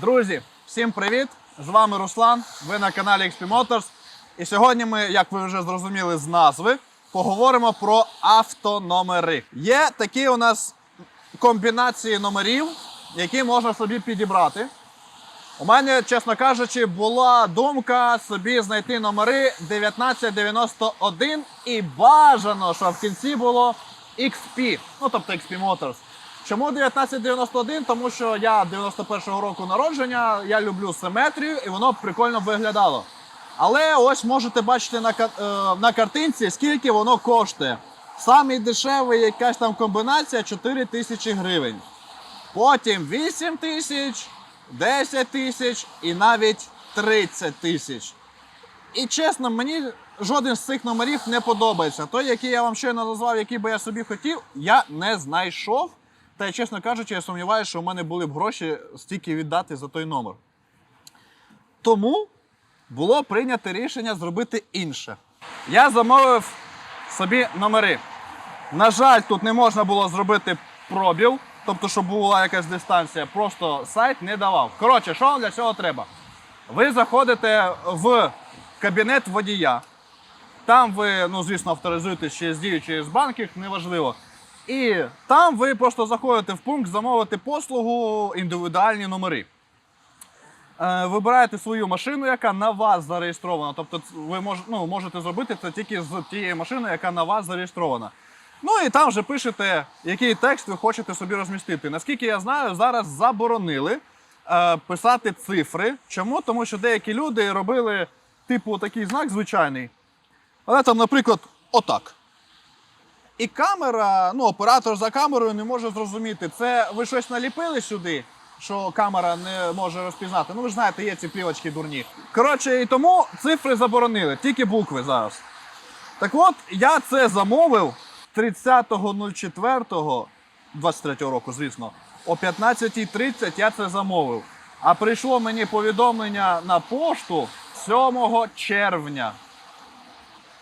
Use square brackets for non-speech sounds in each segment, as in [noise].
Друзі, всім привіт! З вами Руслан. Ви на каналі XP Motors. І сьогодні ми, як ви вже зрозуміли з назви, поговоримо про автономери. Є такі у нас комбінації номерів, які можна собі підібрати. У мене, чесно кажучи, була думка собі знайти номери 1991 і бажано, щоб в кінці було XP, ну тобто XP Motors. Чому 1991? Тому що я 91-го року народження, я люблю симетрію і воно прикольно виглядало. Але ось можете бачити на, е, на картинці, скільки воно коштує. Самий дешевий якась там комбінація 4 тисячі гривень. Потім 8 тисяч, 10 тисяч і навіть 30 тисяч. І чесно, мені жоден з цих номерів не подобається. Той, який я вам щойно назвав, який би я собі хотів, я не знайшов. Та чесно кажучи, я сумніваюся, що в мене були б гроші стільки віддати за той номер. Тому було прийнято рішення зробити інше. Я замовив собі номери. На жаль, тут не можна було зробити пробіл, тобто, щоб була якась дистанція, просто сайт не давав. Коротше, що для цього треба? Ви заходите в кабінет водія. Там ви, ну звісно, авторизуєтесь через дію, через банкінг, неважливо. І там ви просто заходите в пункт замовити послугу індивідуальні номери. Е, Вибираєте свою машину, яка на вас зареєстрована. Тобто ви мож, ну, можете зробити це тільки з тієї машини, яка на вас зареєстрована. Ну і там вже пишете, який текст ви хочете собі розмістити. Наскільки я знаю, зараз заборонили е, писати цифри. Чому? Тому що деякі люди робили типу такий знак звичайний. Але там, наприклад, отак. І камера, ну, оператор за камерою не може зрозуміти, це ви щось наліпили сюди, що камера не може розпізнати. Ну, ви ж знаєте, є ці плівочки дурні. Коротше, і тому цифри заборонили, тільки букви зараз. Так от, я це замовив 30.04.23 року, звісно. О 15.30 я це замовив. А прийшло мені повідомлення на пошту 7 червня.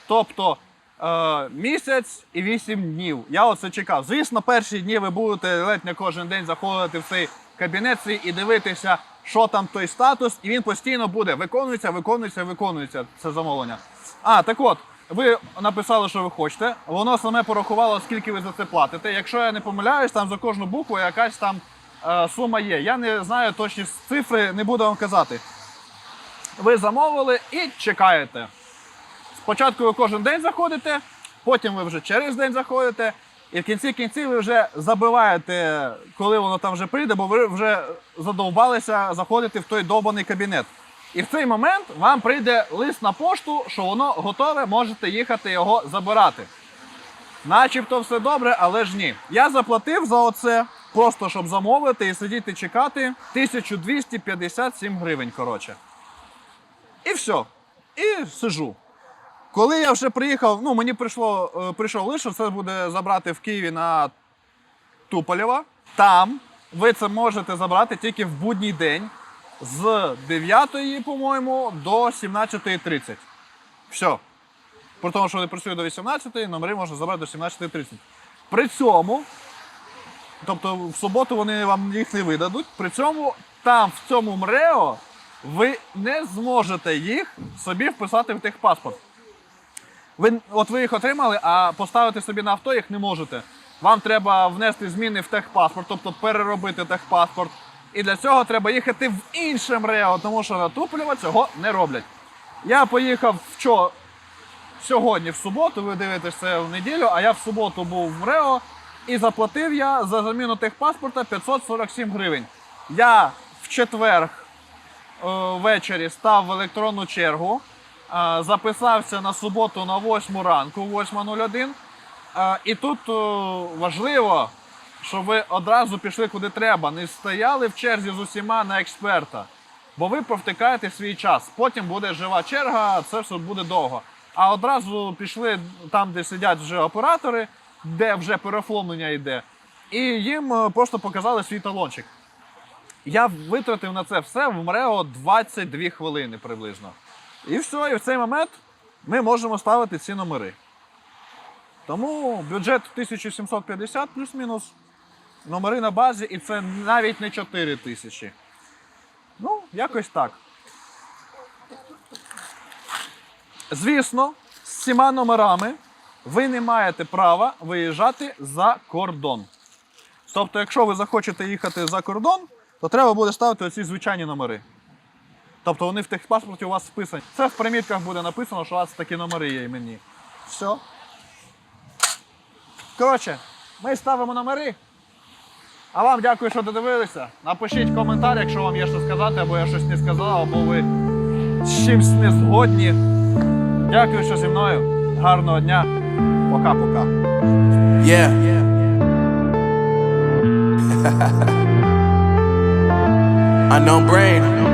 Тобто е, місяць і 8 днів. Я оце чекав. Звісно, перші дні ви будете ледь не кожен день заходити в цей кабінет свій і дивитися, що там той статус, і він постійно буде виконується, виконується, виконується це замовлення. А, так от, ви написали, що ви хочете, воно саме порахувало, скільки ви за це платите. Якщо я не помиляюсь, там за кожну букву якась там е, сума є. Я не знаю точні цифри, не буду вам казати. Ви замовили і чекаєте. Спочатку ви кожен день заходите, потім ви вже через день заходите, і в кінці кінців ви вже забиваєте, коли воно там вже прийде, бо ви вже задовбалися заходити в той довбаний кабінет. І в цей момент вам прийде лист на пошту, що воно готове, можете їхати його забирати. Начебто все добре, але ж ні. Я заплатив за оце, просто щоб замовити і сидіти чекати 1257 гривень. Коротше. І все. І сижу. Коли я вже приїхав, ну мені прийшло, е, прийшов лише, це буде забрати в Києві на Туполєва. Там ви це можете забрати тільки в будній день з 9, по-моєму, до 17.30. Все. При тому, що вони працюють до 18, номери можна забрати до 17.30. При цьому, тобто в суботу вони вам їх не видадуть. При цьому там, в цьому МРЕО, ви не зможете їх собі вписати в техпаспорт. Ви, от ви їх отримали, а поставити собі на авто їх не можете. Вам треба внести зміни в техпаспорт, тобто переробити техпаспорт. І для цього треба їхати в інше МРЕО, тому що на Туполєва цього не роблять. Я поїхав вчора, сьогодні, в суботу, ви дивитесь це в неділю, а я в суботу був в МРЕО і заплатив я за заміну техпаспорта 547 гривень. Я в четвер е, ввечері став в електронну чергу, записався на суботу на 8 ранку, 8.01. Е, І тут е, важливо, щоб ви одразу пішли куди треба, не стояли в черзі з усіма на експерта. Бо ви провтикаєте свій час. Потім буде жива черга, це все буде довго. А одразу пішли там, де сидять вже оператори, де вже переоформлення йде, і їм е, просто показали свій талончик. Я витратив на це все в МРЕО 22 хвилини приблизно. І все, і в цей момент ми можемо ставити ці номери. Тому бюджет 1750 плюс-мінус. Номери на базі, і це навіть не 4 тисячі. Ну, Якось так. Звісно, з цими номерами ви не маєте права виїжджати за кордон. Тобто, якщо ви захочете їхати за кордон, то треба буде ставити оці звичайні номери. Тобто вони в техпаспорті у вас списані. Це в примітках буде написано, що у вас такі номери є іменні. Все. Коротше, ми ставимо номери. А вам дякую, що додивилися. Напишіть коментар, якщо вам є що сказати, або я щось не сказав, або ви з чимось не згодні. Дякую, що зі мною. Гарного дня. Пока-пока. Yeah. [laughs] Unknown brain.